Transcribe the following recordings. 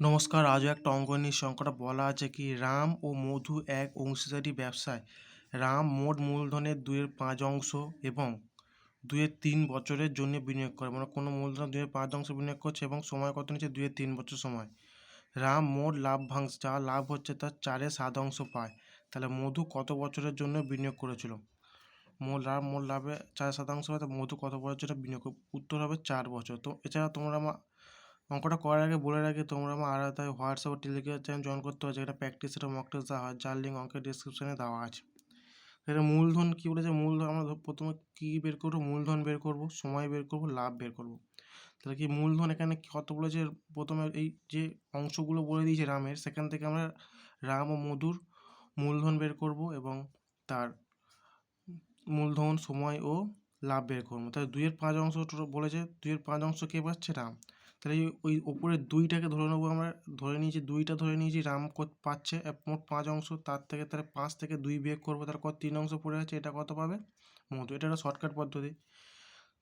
নমস্কার, আজও একটা অঙ্ক নিয়ে সংখ্যাটা বলা আছে কি, রাম ও মধু এক অংশীদারি ব্যবসায়। রাম মোট মূলধনের দুইয়ের পাঁচ অংশ এবং দুইয়ের তিন বছরের জন্য বিনিয়োগ করে। মানে কোনো মূলধন দুইয়ের পাঁচ অংশ বিনিয়োগ করছে এবং সময় কত নিচ্ছে? দুইয়ের তিন বছর সময়। রাম মোট লাভ্যাংশ যা লাভ হচ্ছে তার চারে সাত অংশ পায়। তাহলে মধু কত বছরের জন্য বিনিয়োগ করেছিল? মোট লাভ, মোট লাভে চার শতাংশ হয় তো মধু কত বছরের বিনিয়োগ উত্তর হবে চার বছর। তো এছাড়া তোমরা আমার অঙ্কটা করার আগে বলে রাখি, তোমরা আমার আলাদা হোয়াটসঅ্যাপ ও টেলিগ্রাম চ্যানেল জয়েন করতে হবে যেটা প্র্যাকটিস এটা মক দেওয়া হয়, যার লিঙ্ক অঙ্কের ডিসক্রিপশনে দেওয়া আছে। এটা মূলধন কী বলেছে? মূলধন, আমরা প্রথমে কী বের করব? মূলধন বের করব, সময় বের করব, লাভ বের করব। তাহলে কি মূলধন এখানে কত বলেছে? প্রথমে এই যে অংশগুলো বলে দিয়েছে রামের, সেখান থেকে আমরা রাম ও মধুর মূলধন বের করব এবং তার মূলধন, সময় ও লাভ বের করব। তাহলে দুইয়ের পাঁচ অংশ বলেছে, দুইয়ের পাঁচ অংশ কে পাচ্ছে? রাম। তাহলে ওই ওপরের দুইটাকে ধরে নেব আমরা, ধরে নিয়েছি দুইটা, ধরে নিয়েছি রাম পাচ্ছে মোট পাঁচ অংশ, তার থেকে তাহলে পাঁচ থেকে দুই বিয়োগ করব, তার কত তিন অংশ পড়ে আছে, এটা কত পাবে? মতো এটা একটা শর্টকাট পদ্ধতি।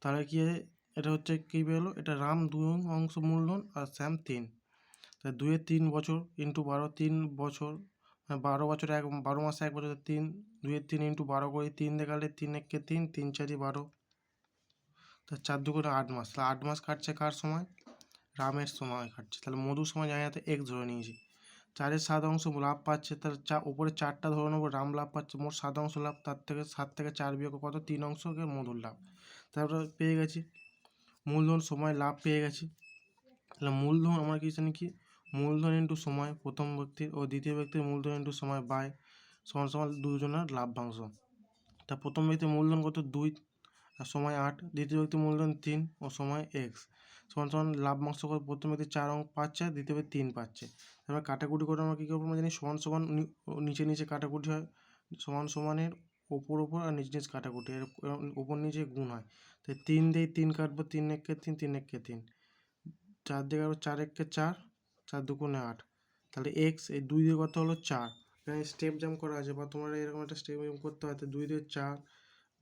তাহলে কি এটা হচ্ছে কী বেরোলো? এটা রাম দুই অংশ মূলধন আর শ্যাম তিন। তাহলে দুইয়ের তিন বছর ইন্টু বারো, তিন বছর মানে বারো বছর এক, বারো মাসে এক বছর তিন, দুইয়ের তিন ইন্টু বারো করে তিন দেখালে তিন একে তিন তিন চারি বারো। তা চার দু করে আট মাস, তাহলে আট মাস কাটছে কার সময়? রামের সময় কাটছে তাহলে মধুর সময় জানি যাতে এক্স ধরে নিয়েছি। চারের সাত অংশ লাভ পাচ্ছে তার চা উপরে চারটা ধরে নেব, রাম লাভ পাচ্ছে, মোট সাত অংশ লাভ, তার থেকে সাত থেকে চার বিয়োগ কত? তিন অংশকে মধুর লাভ। তারপরে পেয়ে গেছি। মূলধন সময় লাভ পেয়ে গেছি। তাহলে মূলধন আমরা কি জানি কি? মূলধন ইন্টু সময়, প্রথম ব্যক্তির ও দ্বিতীয় ব্যক্তির মূলধন ইন্টু সময় বাই সমান সমান দুজনের লাভ্যাংশ। তা প্রথম ব্যক্তির মূলধন কত? দুই আর সময় আট, দ্বিতীয় ব্যক্তির মূলধন তিন ও সময় এক্স। সমান সমান লাভ্যাংশ করে প্রথম ব্যক্তি চার অঙ্ক পাচ্ছে, দ্বিতীয় ব্যক্তি তিন পাচ্ছে। এবার কাটাকুটি করে আমরা কী করব আমরা জানি, সমান সমান নিচে নিচে কাটাকুটি হয়, সমান সমানের ওপর ওপর আর নিচ নিচ কাটাকুটি, এর ওপর নিচে গুণ হয়। তাই তিন দিয়ে তিন কাটবো, তিন একে তিন তিন একে তিন। চার দিকে আবার চার একে চার চার দুগুণে আট। তাহলে এক্স, এই দুই দিয়ে কত হলো চার? এখানে স্টেপ জাম্প করা আছে, বা তোমরা এরকম একটা স্টেপ জাম্প করতে হয়, তো দুই দিয়ে চার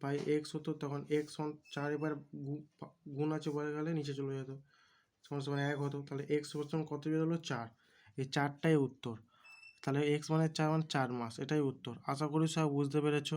বাই এক্স হতো, তখন এক্স চার এবার গুণ আছে বলে গেলে নিচে চলে যেত। সমান সমান এক হতো, তাহলে এক্স সমান কত বেরোলো চার। এই চারটাই উত্তর। তাহলে এক্স মানে চার মানে চার মাস, এটাই উত্তর। আশা করি সব বুঝতে পেরেছ।